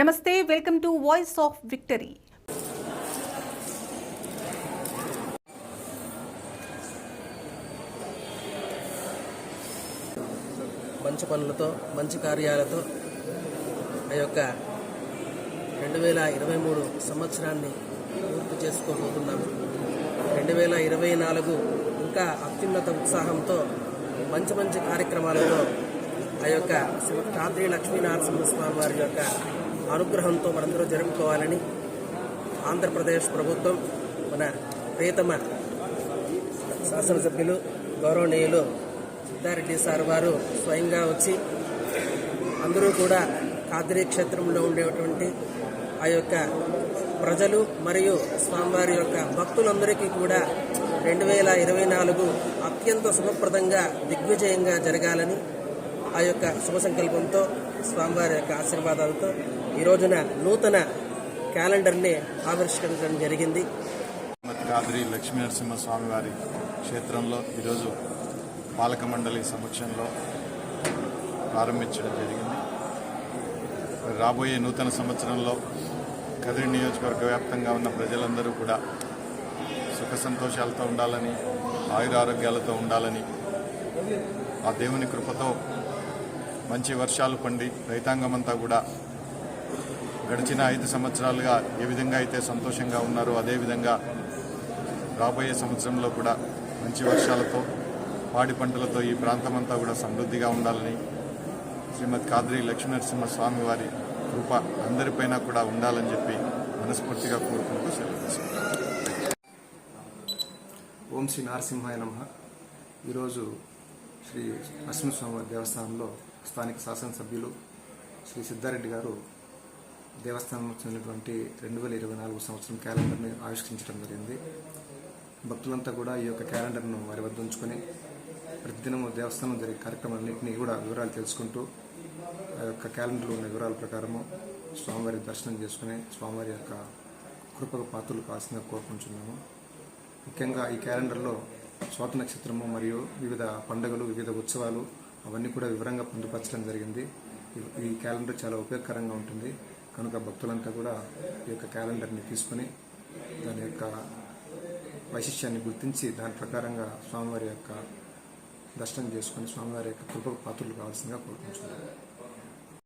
నమస్తే welcome to Voice of Victory. మంచి పనులతో మంచి కార్యాలతో ఆ యొక్క రెండు వేల ఇరవై మూడు సంవత్సరాన్ని పూర్తి చేసుకోబోతున్నాము. రెండు వేల ఇరవై నాలుగు ఇంకా అత్యున్నత ఉత్సాహంతో మంచి మంచి కార్యక్రమాలతో ఆ యొక్క శ్రీ కాద్రి లక్ష్మీనరసింహస్వామి వారి యొక్క అనుగ్రహంతో మనందరూ జరుపుకోవాలని ఆంధ్రప్రదేశ్ ప్రభుత్వం మన ప్రియతమ శాసనసభ్యులు గౌరవనీయులు సిద్ధారెడ్డి సార్ వారు స్వయంగా వచ్చి అందరూ కూడా కాద్రీ క్షేత్రంలో ఉండేటువంటి ఆ యొక్క ప్రజలు మరియు స్వామివారి యొక్క భక్తులందరికీ కూడా రెండు వేల ఇరవై నాలుగు అత్యంత శుభప్రదంగా దిగ్విజయంగా జరగాలని ఆ యొక్క శుభ సంకల్పంతో స్వామివారి యొక్క ఆశీర్వాదాలతో ఈ రోజున నూతన క్యాలెండర్ని ఆవిష్కరించడం జరిగింది. శ్రీమతి లక్ష్మీనరసింహ లక్ష్మీ నరసింహ క్షేత్రంలో ఈరోజు పాలక మండలి సమక్షంలో ప్రారంభించడం జరిగింది. రాబోయే నూతన సంవత్సరంలో కదిరి నియోజకవర్గ వ్యాప్తంగా ఉన్న ప్రజలందరూ కూడా సుఖ సంతోషాలతో ఉండాలని ఆయురారోగ్యాలతో ఉండాలని ఆ దేవుని కృపతో మంచి వర్షాలు పండి రైతాంగమంతా కూడా గడిచిన ఐదు సంవత్సరాలుగా ఏ విధంగా అయితే సంతోషంగా ఉన్నారో అదేవిధంగా రాబోయే సంవత్సరంలో కూడా మంచి వర్షాలతో పాడి పంటలతో ఈ ప్రాంతమంతా కూడా సమృద్ధిగా ఉండాలని శ్రీమద్ కాద్రి లక్ష్మీనరసింహస్వామి వారి కృప అందరిపైన కూడా ఉండాలని చెప్పి మనస్ఫూర్తిగా కోరుకుంటూ సెలవు. ఓం శ్రీ నరసింహాయ నమ. ఈరోజు శ్రీ నరసింహస్వామి దేవస్థానంలో స్థానిక శాసనసభ్యులు శ్రీ సిద్ధారెడ్డి గారు దేవస్థానం చెందినటువంటి రెండు వేల ఇరవై నాలుగు సంవత్సరం క్యాలెండర్ని ఆవిష్కరించడం జరిగింది. భక్తులంతా కూడా ఈ యొక్క క్యాలెండర్ను వారి వద్ద ఉంచుకొని ప్రతిదినము దేవస్థానం జరిగే కార్యక్రమాలన్నింటినీ కూడా వివరాలు తెలుసుకుంటూ ఆ యొక్క క్యాలెండర్లో ఉన్న వివరాల ప్రకారము స్వామివారి దర్శనం చేసుకుని స్వామివారి యొక్క కృపకు పాత్రలు కావాల్సిందిగా కోరుకుంటున్నాము. ముఖ్యంగా ఈ క్యాలెండర్లో స్వాత నక్షత్రము మరియు వివిధ పండుగలు వివిధ ఉత్సవాలు అవన్నీ కూడా వివరంగా పొందుపరచడం జరిగింది. ఈ- క్యాలెండర్ చాలా ఉపయోగకరంగా ఉంటుంది. కనుక భక్తులంతా కూడా ఈ యొక్క క్యాలెండర్ని తీసుకుని దాని యొక్క వైశిష్యాన్ని గుర్తించి దాని ప్రకారంగా స్వామివారి యొక్క దర్శనం చేసుకుని స్వామివారి యొక్క కృపకు పాత్రలు కావాల్సిందిగా కోరుకుంటున్నాను.